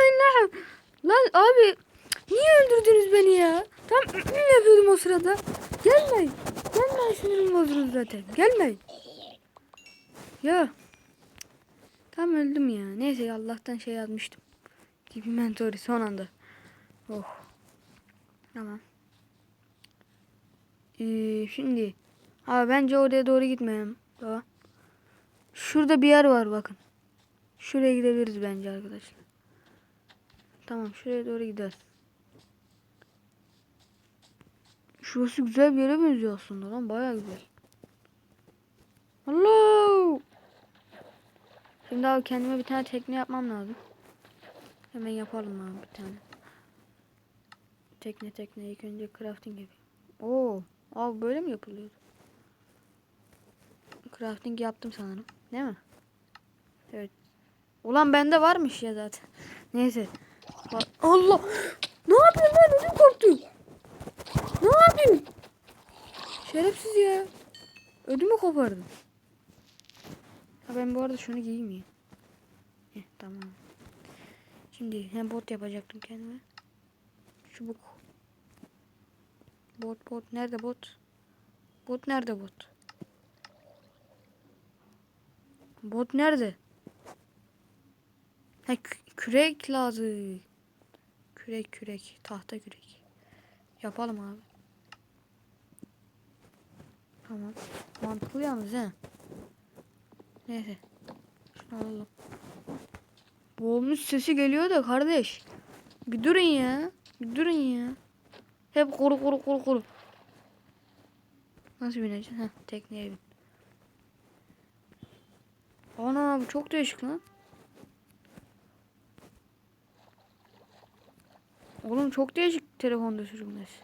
Vurmayın lan. Lan abi niye öldürdünüz beni ya? Tam yapıyordum o sırada. Gelmeyin. Gelmeyin sinirim bozulur zaten. Gelmeyin. Ya. Tam öldüm ya. Neyse Allah'tan şey yazmıştım. Gibi mentori son anda. Oh. Tamam. Ee, şimdi. Abi bence oraya doğru gitmeyelim. Tamam. Şurada bir yer var bakın. Şuraya gidebiliriz bence arkadaşlar. Tamam şuraya doğru gideriz. Şurası güzel bir yere benziyor aslında lan baya güzel. Hello. Şimdi abi kendime bir tane tekne yapmam lazım. Hemen yapalım abi bir tane. Tekne tekne ilk önce crafting yapayım. Oo, abi böyle mi yapılıyor? Crafting yaptım sanırım. Değil mi? Evet. Ulan bende varmış ya zaten. Neyse. Allah! Ne yapıyorsun lan? Ödüm koptu. Ne yapıyorsun? Şerefsiz ya. Ödümü kopardım. Ha ben bu arada şunu giyeyim ya. Heh, tamam. Şimdi hem bot yapacaktım kendime. Çubuk. Bot bot nerede bot? Bot nerede bot? Bot nerede? Ha kü- kürek lazım. Kürek kürek tahta kürek. Yapalım abi. Tamam. Mantıklı yalnız he. Neyse. Şunu alalım. Boğulmuş sesi geliyor da kardeş. Bir durun ya. Bir durun ya. Hep koru koru koru koru. Nasıl bineceksin? Heh, tekneye bin. Ana bu çok değişik lan. Oğlum çok değişik telefonda sürülmesi.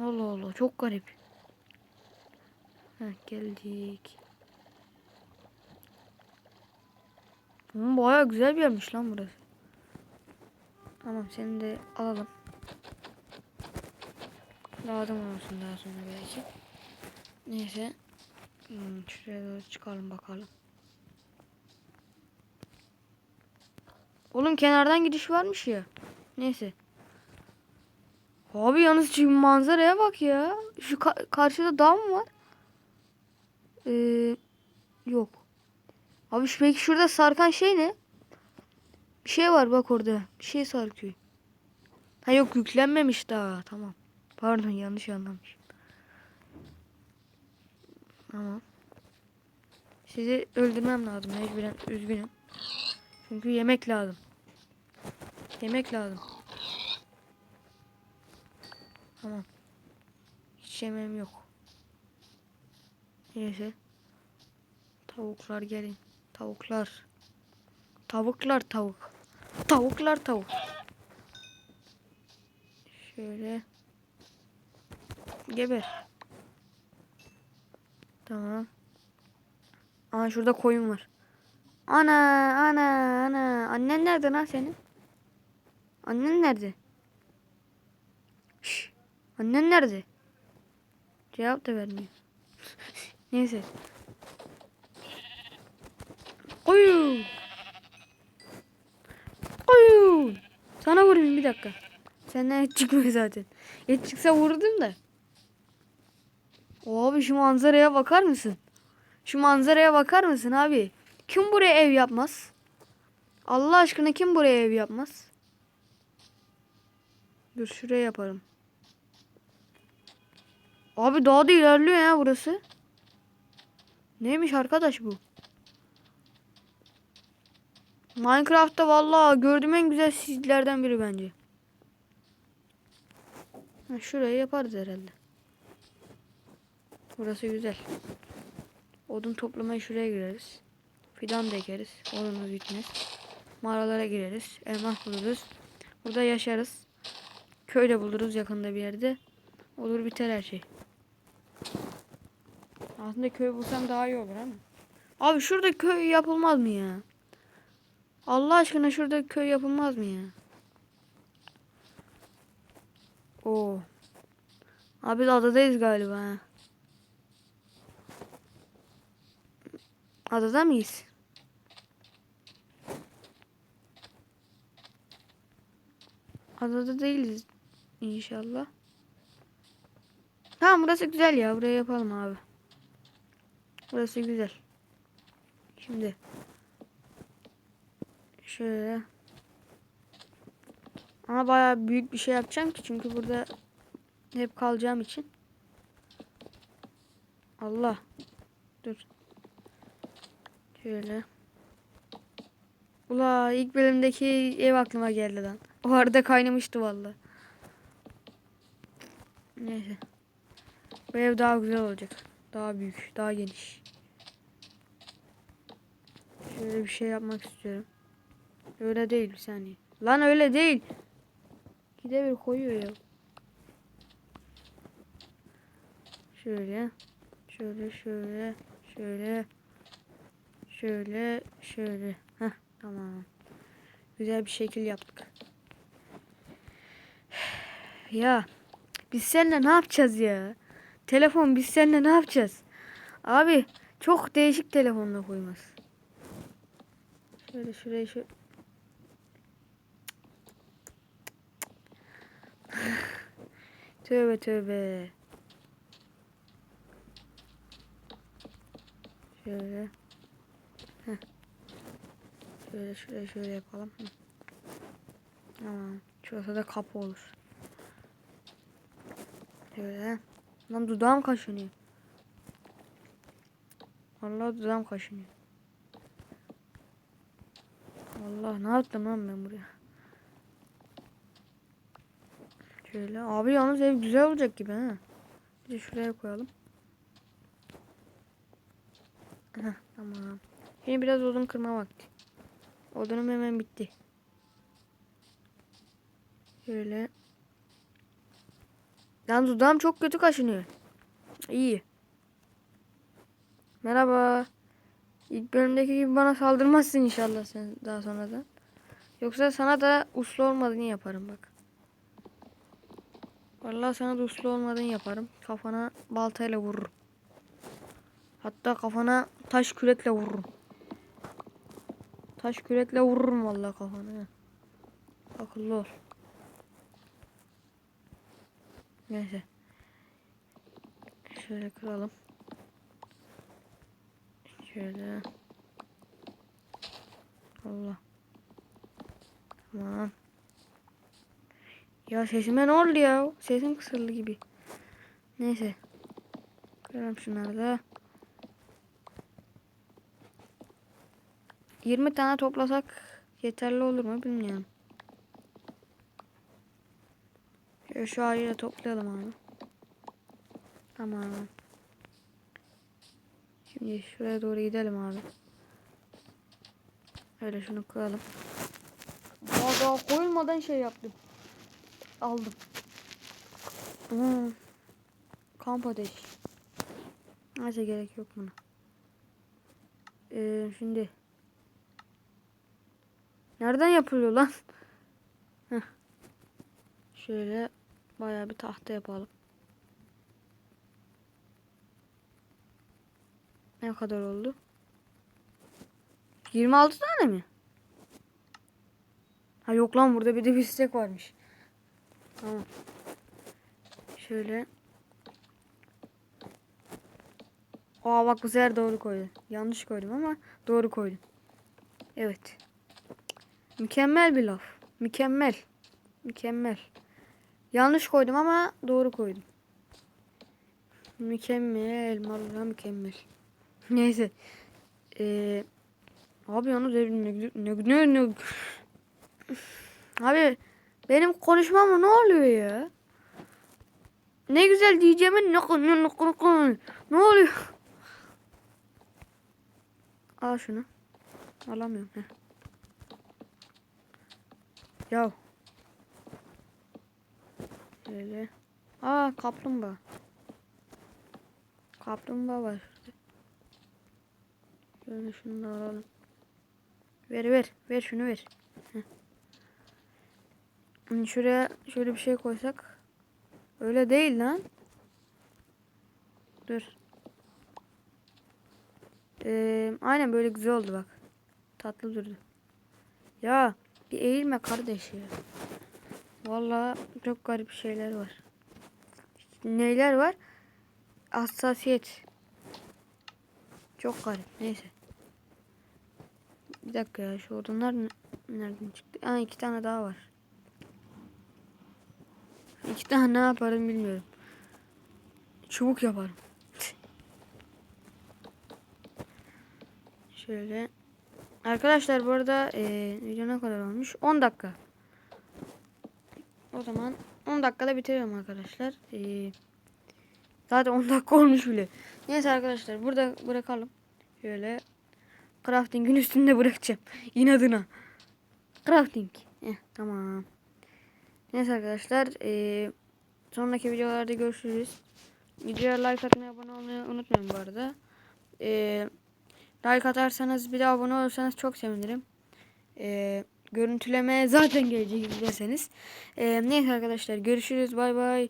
Allah Allah çok garip. Heh, geldik. Hmm, Baya güzel bir yermiş lan burası. Tamam seni de alalım. Lazım olsun daha sonra belki. Neyse. Hmm, şuraya doğru çıkalım bakalım. Oğlum kenardan gidiş varmış ya. Neyse. Abi yalnız şu manzaraya bak ya. Şu ka- karşıda dağ mı var? Ee, yok. Abi şu peki şurada sarkan şey ne? Bir şey var bak orada. Bir şey sarkıyor. Ha yok yüklenmemiş daha. Tamam. Pardon yanlış anlamış. Tamam. Sizi öldürmem lazım mecburen. Üzgünüm. Çünkü yemek lazım. Yemek lazım. Tamam. Hiç yemeğim yok. Neyse. Tavuklar gelin. Tavuklar. Tavuklar tavuk. Tavuklar tavuk. Şöyle. Geber. Tamam. Aa şurada koyun var. Ana ana ana. Annen nerede lan senin? Annen nerede? Şş. Annen nerede? Cevap da vermiyor. Neyse. Koyun. Koyun. Sana vurayım bir dakika. Senden et çıkmıyor zaten. Et çıksa vururdum da. Abi şu manzaraya bakar mısın? Şu manzaraya bakar mısın abi? Kim buraya ev yapmaz? Allah aşkına kim buraya ev yapmaz? Dur şuraya yaparım. Abi daha da ilerliyor ya burası. Neymiş arkadaş bu? Minecraft'ta vallahi gördüğüm en güzel çizgilerden biri bence. Ha, şurayı yaparız herhalde. Burası güzel. Odun toplamaya şuraya gireriz. Fidan da ekeriz. Odunumuz bitmez. Mağaralara gireriz. Elmas buluruz. Burada yaşarız. Köyde buluruz yakında bir yerde. Olur biter her şey. Aslında köy bulsam daha iyi olur ama. Abi şurada köy yapılmaz mı ya? Allah aşkına şurada köy yapılmaz mı ya? Oo. Abi biz adadayız galiba. Adada mıyız? Adada değiliz inşallah. Tamam burası güzel ya. Buraya yapalım abi. Burası güzel. Şimdi şöyle ama bayağı büyük bir şey yapacağım ki çünkü burada hep kalacağım için. Allah. Dur. Şöyle. Ula ilk bölümdeki ev aklıma geldi lan. O arada kaynamıştı vallahi. Neyse. Bu ev daha güzel olacak. Daha büyük, daha geniş. Şöyle bir şey yapmak istiyorum. Öyle değil bir saniye. Lan öyle değil. Gide bir koyuyor ya. Şöyle. Şöyle şöyle. Şöyle. Şöyle. Şöyle. Heh tamam. Güzel bir şekil yaptık. Ya biz seninle ne yapacağız ya? Telefon biz seninle ne yapacağız? Abi çok değişik telefonla koymaz. Şöyle şuraya şu Tövbe tövbe. Şöyle. Heh. Şöyle şöyle şöyle yapalım. Tamam. Şurası da kapı olur. Şöyle. Lan dudağım kaşınıyor. Allah dudağım kaşınıyor. Allah ne yaptım lan ben buraya? Şöyle. Abi yalnız ev güzel olacak gibi ha. Bir de şuraya koyalım. Heh, tamam. Şimdi biraz odun kırma vakti. Odunum hemen bitti. Şöyle. Lan dudağım çok kötü kaşınıyor. İyi. Merhaba. İlk bölümdeki gibi bana saldırmazsın inşallah sen daha sonradan. Yoksa sana da uslu olmadığını yaparım bak. Vallahi sana da uslu olmadığını yaparım. Kafana baltayla vururum. Hatta kafana taş kürekle vururum. Taş kürekle vururum vallahi kafana. Akıllı ol. Neyse. Şöyle kıralım. Şöyle. Allah. Tamam. Ya sesime ne oldu ya? Sesim kısıldı gibi. Neyse. Kıralım şunları da. 20 tane toplasak yeterli olur mu bilmiyorum. Şöyle şu ağacı toplayalım abi. Tamam. Şimdi şuraya doğru gidelim abi. Öyle şunu koyalım. Daha daha koyulmadan şey yaptım. Aldım. Hmm. Kamp ateşi. Neyse gerek yok buna. Ee, şimdi. Nereden yapılıyor lan? Heh. Şöyle bayağı bir tahta yapalım. Ne kadar oldu? 26 tane mi? Ha yok lan burada bir de bir stek varmış. Tamam. Şöyle. Aa bak bu sefer doğru koydu. Yanlış koydum ama doğru koydum. Evet. Mükemmel bir laf. Mükemmel. Mükemmel. Yanlış koydum ama doğru koydum. Mükemmel. Vallahi mükemmel. Neyse. Ee, abi yalnız ev ne, ne, ne, ne, Abi benim konuşmam ne oluyor ya? Ne güzel diyeceğimin ne ne ne ne oluyor? Al şunu. Alamıyorum. Heh. Ya. Şöyle. Aa kaplumbağa. Kaplumbağa var. Şöyle şunu da alalım. Ver ver. Ver şunu ver. Heh. Şuraya şöyle bir şey koysak. Öyle değil lan. Dur. Ee, aynen böyle güzel oldu bak. Tatlı durdu. Ya bir eğilme kardeş ya. Vallahi çok garip şeyler var. Neler var? Hassasiyet. Çok garip. Neyse. Bir dakika ya şu odunlar ne- nereden çıktı? Aa iki tane daha var. İki tane ne yaparım bilmiyorum. Çubuk yaparım. Şöyle. Arkadaşlar bu arada eee video ne kadar olmuş? 10 dakika. O zaman 10 dakikada bitiriyorum arkadaşlar. Eee, zaten 10 dakika olmuş bile. Neyse arkadaşlar burada bırakalım. Şöyle crafting'in üstünde bırakacağım. İnadına. Crafting. Eh, tamam. Neyse arkadaşlar. eee, sonraki videolarda görüşürüz. Videoya like atmayı, abone olmayı unutmayın bu arada. Eee like atarsanız bir de abone olursanız çok sevinirim. Eee görüntüleme zaten gelecek izlerseniz. Eee neyse arkadaşlar görüşürüz. Bay bay.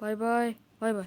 Bay bay. Bay bay.